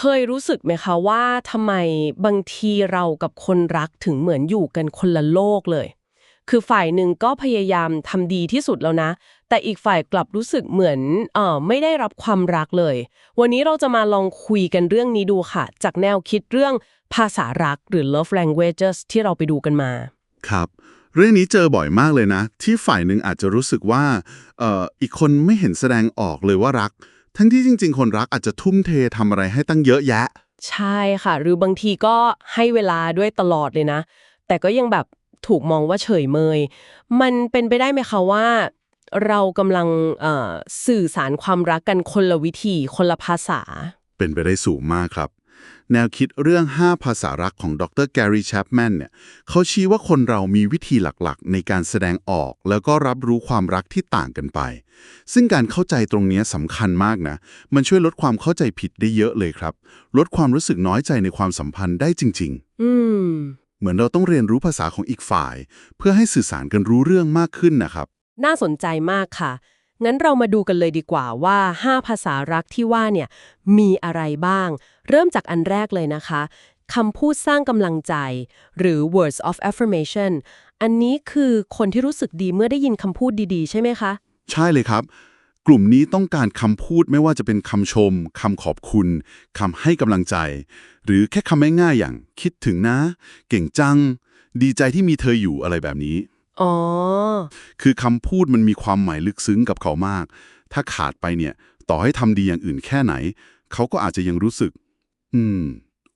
เคยรู้สึกไหมคะว่าทำไมบางทีเรากับคนรักถึงเหมือนอยู่กันคนละโลกเลย คือฝ่ายหนึ่งก็พยายามทำดีที่สุดแล้วนะ แต่อีกฝ่ายกลับรู้สึกเหมือนเอ่อไม่ได้รับความรักเลย วันนี้เราจะมาลองคุยกันเรื่องนี้ดูค่ะ จากแนวคิดเรื่องภาษารักหรือ love languages ที่เราไปดูกันมา ครับ เรื่องนี้เจอบ่อยมากเลยนะ ที่ฝ่ายหนึ่งอาจจะรู้สึกว่าเอ่ออีกคนไม่เห็นแสดงออกเลยว่ารัก ทั้งที่จริง ๆ คนรักอาจจะทุ่มเททำอะไรให้ตั้งเยอะแยะ ใช่ค่ะ หรือบางทีก็ให้เวลาด้วยตลอดเลยนะ แต่ก็ยังแบบถูกมองว่าเฉยเมย มันเป็นไปได้ไหมคะว่า เรากำลังเอ่อสื่อสารความรักกันคนละวิธีคนละภาษา เป็นไปได้สูงมากครับ แนวคิดเรื่อง 5 ภาษารักของดรแกรีแชปแมนเนี่ยเขาชี้ว่าคนเรามีวิธีหลักๆ ในการแสดงออก แล้วก็รับรู้ความรักที่ต่างกันไป ซึ่งการเข้าใจตรงเนี้ยสำคัญมากนะ มันช่วยลดความเข้าใจผิดได้เยอะเลยครับ ลดความรู้สึกน้อยใจในความสัมพันธ์ได้จริงอืมๆเหมือนเราต้องเรียนรู้ภาษาของอีกฝ่าย เพื่อให้สื่อสารกันรู้เรื่องมากขึ้นนะครับ น่าสนใจมากค่ะ งั้นเรามาดูกันเลยดีกว่าว่า 5 ภาษารักที่ว่าเนี่ยมีอะไรบ้าง เริ่มจากอันแรกเลยนะคะคำพูดสร้างกำลังใจ หรือ words of affirmation อันนี้คือคนที่รู้สึกดีเมื่อได้ยินคำพูดดีๆ ใช่ไหมคะ ใช่เลยครับ กลุ่มนี้ต้องการคำพูดไม่ว่าจะเป็นคำชมคำขอบคุณคำให้กำลังใจ หรือแค่คำง่ายๆอย่างคิดถึงนะ เก่งจัง ดีใจที่มีเธออยู่อะไรแบบนี้ อ๋อ คือคำพูดมันมีความหมายลึกซึ้งกับเขามาก ถ้าขาดไปเนี่ย ต่อให้ทำดีอย่างอื่นแค่ไหน เขาก็อาจจะยังรู้สึก อืม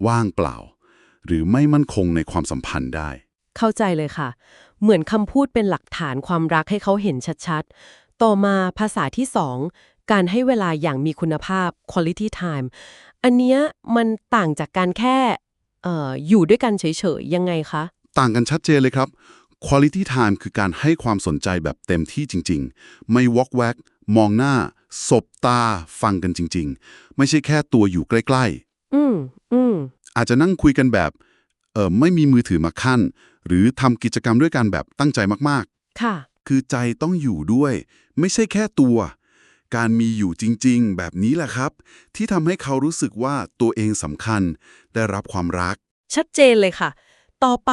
ว่างเปล่า หรือไม่มั่นคงในความสัมพันธ์ได้ เข้าใจเลยค่ะ เหมือนคำพูดเป็นหลักฐานความรักให้เขาเห็นชัดๆ ต่อมาภาษาที่สองการให้เวลาอย่างมีคุณภาพ quality time อันเนี้ยมันต่างจากการแค่เอ่ออยู่ด้วยกันเฉยๆ ยังไงคะ ต่างกันชัดเจนเลยครับ quality time คือการให้ความสนใจแบบเต็มที่จริง ๆ ไม่วอกแวก มองหน้า สบตา ฟังกันจริง ๆ ไม่ใช่แค่ตัวอยู่ใกล้อืมอืมๆอาจจะนั่งคุยกันแบบเออไม่มีมือถือมาขั้น หรือทำกิจกรรมด้วยกันแบบตั้งใจมากค่ะๆคือใจต้องอยู่ด้วย ไม่ใช่แค่ตัว การมีอยู่จริง ๆ แบบนี้แหละครับ ที่ทำให้เขารู้สึกว่าตัวเองสำคัญ ได้รับความรัก ชัดเจนเลยค่ะ ต่อไป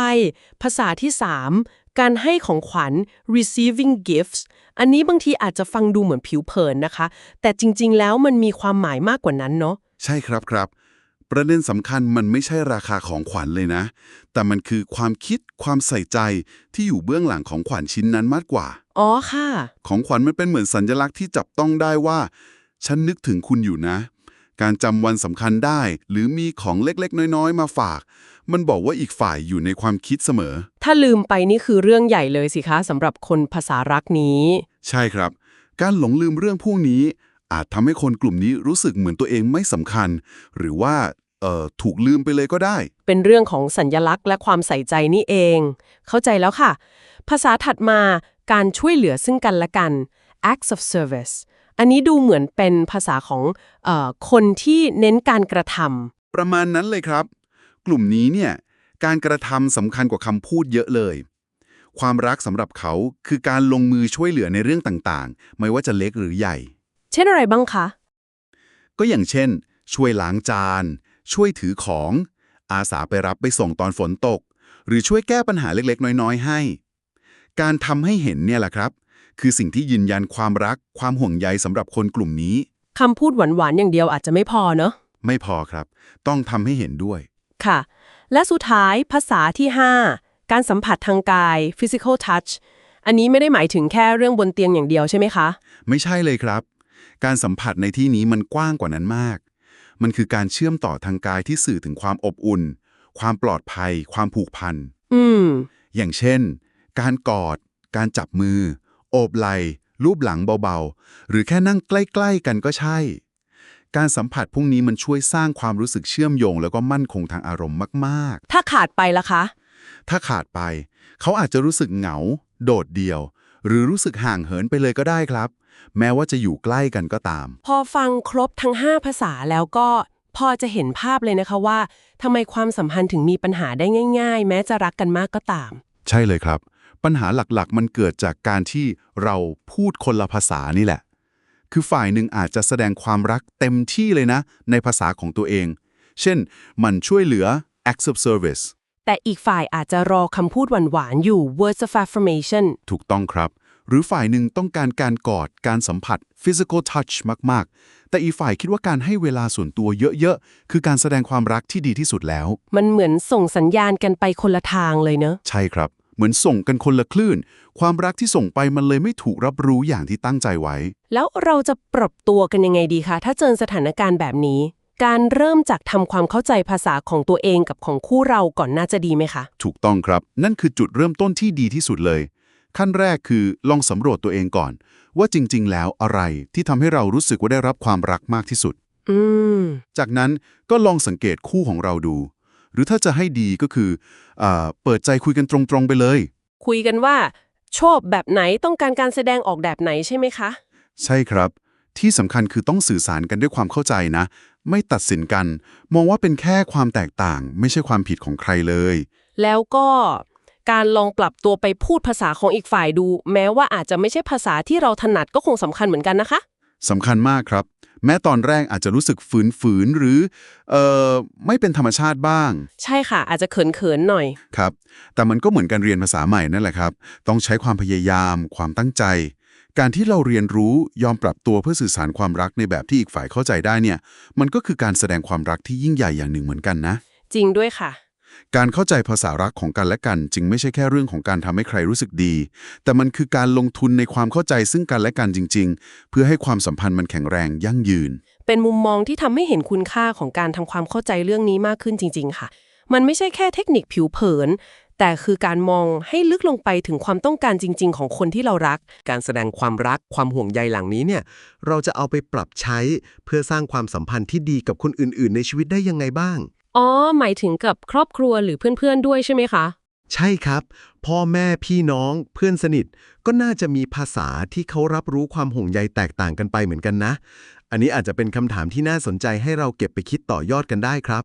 ภาษาที่ 3 การให้ของขวัญ receiving gifts อันนี้บางทีอาจจะฟังดูเหมือนผิวเผินนะคะ แต่จริง ๆ แล้วมันมีความหมายมากกว่านั้นเนาะ ใช่ครับครับ ประเด็นสำคัญมันไม่ใช่ราคาของขวัญเลยนะ แต่มันคือความคิดความใส่ใจที่อยู่เบื้องหลังของขวัญชิ้นนั้นมากกว่า อ๋อค่ะ ของขวัญมันเป็นเหมือนสัญลักษณ์ที่จับต้องได้ว่า ฉันนึกถึงคุณอยู่นะ การจำวันสำคัญได้ หรือมีของเล็กๆ น้อยๆ มาฝาก มันบอกว่าอีกฝ่ายอยู่ในความคิดเสมอ ถ้าลืมไปนี่คือเรื่องใหญ่เลยสิคะสำหรับคนภาษารักนี้ ใช่ครับ การหลงลืมเรื่องพวกนี้ อาจทำให้คนกลุ่มนี้รู้สึกเหมือนตัวเองไม่สำคัญ หรือว่าเอ่อถูกลืมไปเลยก็ได้ เป็นเรื่องของสัญญลักษณ์และความใส่ใจนี่เอง เข้าใจแล้วค่ะ ภาษาถัดมาการช่วยเหลือซึ่งกันและกัน acts of service อันนี้ดูเหมือนเป็นภาษาของเออคนที่เน้นการกระทำประมาณนั้นเลยครับ กลุ่มนี้เนี่ยการกระทำสำคัญกว่าคำพูดเยอะเลย ความรักสำหรับเขาคือการลงมือช่วยเหลือในเรื่องต่างๆ ไม่ว่าจะเล็กหรือใหญ่ เช่นอะไรบ้างคะ ก็อย่างเช่น ช่วยล้างจาน ช่วยถือของ อาสาไปรับไปส่งตอนฝนตก หรือช่วยแก้ปัญหาเล็กๆ น้อยๆ ให้ การทำให้เห็นเนี่ยแหละครับ คือสิ่งที่ยืนยันความรัก ความห่วงใยสำหรับคนกลุ่มนี้ คำพูดหวานๆอย่างเดียวอาจจะไม่พอเนอะไม่พอครับ ต้องทำให้เห็นด้วย ค่ะ และสุดท้ายภาษาที่ 5 การสัมผัสทางกาย physical touch อันนี้ไม่ได้หมายถึงแค่เรื่องบนเตียงอย่างเดียวใช่ไหมคะ ไม่ใช่เลยครับ การสัมผัสในที่นี้มันกว้างกว่านั้นมาก มันคือการเชื่อมต่อทางกายที่สื่อถึงความอบอุ่น ความปลอดภัย ความผูกพัน อืม อย่างเช่น การกอด การจับมือ โอบไหล่รูปหลังเบาๆ หรือแค่นั่งใกล้ ๆ กันก็ใช่ การสัมผัสพวกนี้มันช่วยสร้างความรู้สึกเชื่อมโยง แล้วก็มั่นคงทางอารมณ์มากถ้าขาดไปล่ะคะๆถ้าขาดไป เขาอาจจะรู้สึกเหงา โดดเดี่ยว หรือรู้สึกห่างเหินไปเลยก็ได้ครับ แม้ว่าจะอยู่ใกล้กันก็ตาม พอฟังครบทั้ง 5 ภาษาแล้วก็พอจะเห็นภาพเลยนะคะว่าทำไมความสัมพันธ์ถึงมีปัญหาได้ง่าย ๆ แม้จะรักกันมากก็ตาม ใช่เลยครับ ปัญหาหลักๆ มันเกิดจากการที่เราพูดคนละภาษานี่แหละ คือฝ่ายหนึ่งอาจจะแสดงความรักเต็มที่เลยนะ ในภาษาของตัวเอง เช่น มันช่วยเหลือ acts of service แต่อีกฝ่ายอาจจะรอคำพูดหวานๆอยู่ words of affirmation ถูกต้องครับ หรือฝ่ายหนึ่งต้องการการกอด การสัมผัส physical touch มากๆ แต่อีกฝ่ายคิดว่าการให้เวลาส่วนตัวเยอะๆ คือการแสดงความรักที่ดีที่สุดแล้ว มันเหมือนส่งสัญญาณกันไปคนละทางเลยเนอะ ใช่ครับ เหมือนส่งกันคนละคลื่น ความรักที่ส่งไปมันเลยไม่ถูกรับรู้อย่างที่ตั้งใจไว้ แล้วเราจะปรับตัวกันยังไงดีคะ ถ้าเจอสถานการณ์แบบนี้ การเริ่มจากทำความเข้าใจภาษาของตัวเองกับของคู่เราก่อนน่าจะดีไหมคะ ถูกต้องครับ นั่นคือจุดเริ่มต้นที่ดีที่สุดเลย ขั้นแรกคือลองสำรวจตัวเองก่อน ว่าจริง ๆ แล้วอะไรที่ทำให้เรารู้สึกว่าได้รับความรักมากที่สุด อืม จากนั้นก็ลองสังเกตคู่ของเราดู หรือถ้าจะให้ดีก็คืออาเปิดใจคุยกันตรงๆไปเลย คุยกันว่า ชอบแบบไหนต้องการการแสดงออกแบบไหนใช่ไหมคะ ใช่ครับ ที่สำคัญคือต้องสื่อสารกันด้วยความเข้าใจนะ ไม่ตัดสินกัน มองว่าเป็นแค่ความแตกต่าง ไม่ใช่ความผิดของใครเลย แล้วก็การลองปรับตัวไปพูดภาษาของอีกฝ่ายดู แม้ว่าอาจจะไม่ใช่ภาษาที่เราถนัดก็คงสำคัญเหมือนกันนะคะ สำคัญมากครับ แม้ตอนแรกอาจจะรู้สึกฝืนๆหรือเอ่อไม่เป็นธรรมชาติบ้าง ใช่ค่ะ อาจจะเขินๆหน่อย ครับ แต่มันก็เหมือนการเรียนภาษาใหม่นั่นแหละครับ ต้องใช้ความพยายาม ความตั้งใจ การที่เราเรียนรู้ยอมปรับตัวเพื่อสื่อสารความรักในแบบที่อีกฝ่ายเข้าใจได้เนี่ย มันก็คือการแสดงความรักที่ยิ่งใหญ่อย่างหนึ่งเหมือนกันนะ จริงด้วยค่ะ การเข้าใจภาษารักของกันและกัน จึงไม่ใช่แค่เรื่องของการทำให้ใครรู้สึกดี แต่มันคือการลงทุนในความเข้าใจซึ่งกันและกันจริง ๆ เพื่อให้ความสัมพันธ์มันแข็งแรงยั่งยืน เป็นมุมมองที่ทำให้เห็นคุณค่าของการทำความเข้าใจเรื่องนี้มากขึ้นจริง ๆ ค่ะ มันไม่ใช่แค่เทคนิคผิวเผิน แต่คือการมองให้ลึกลงไปถึงความต้องการจริง ๆ ของคนที่เรารัก การแสดงความรักความห่วงใยหลังนี้เนี่ย เราจะเอาไปปรับใช้เพื่อสร้างความสัมพันธ์ที่ดีกับคนอื่น ๆ ในชีวิตได้ยังไงบ้าง อ๋อ หมายถึงกับครอบครัวหรือเพื่อนๆด้วยใช่ไหมคะ ใช่ครับ พ่อแม่พี่น้องเพื่อนสนิท ก็น่าจะมีภาษาที่เขารับรู้ความห่วงใยแตกต่างกันไปเหมือนกันนะ อันนี้อาจจะเป็นคำถามที่น่าสนใจให้เราเก็บไปคิดต่อยอดกันได้ครับ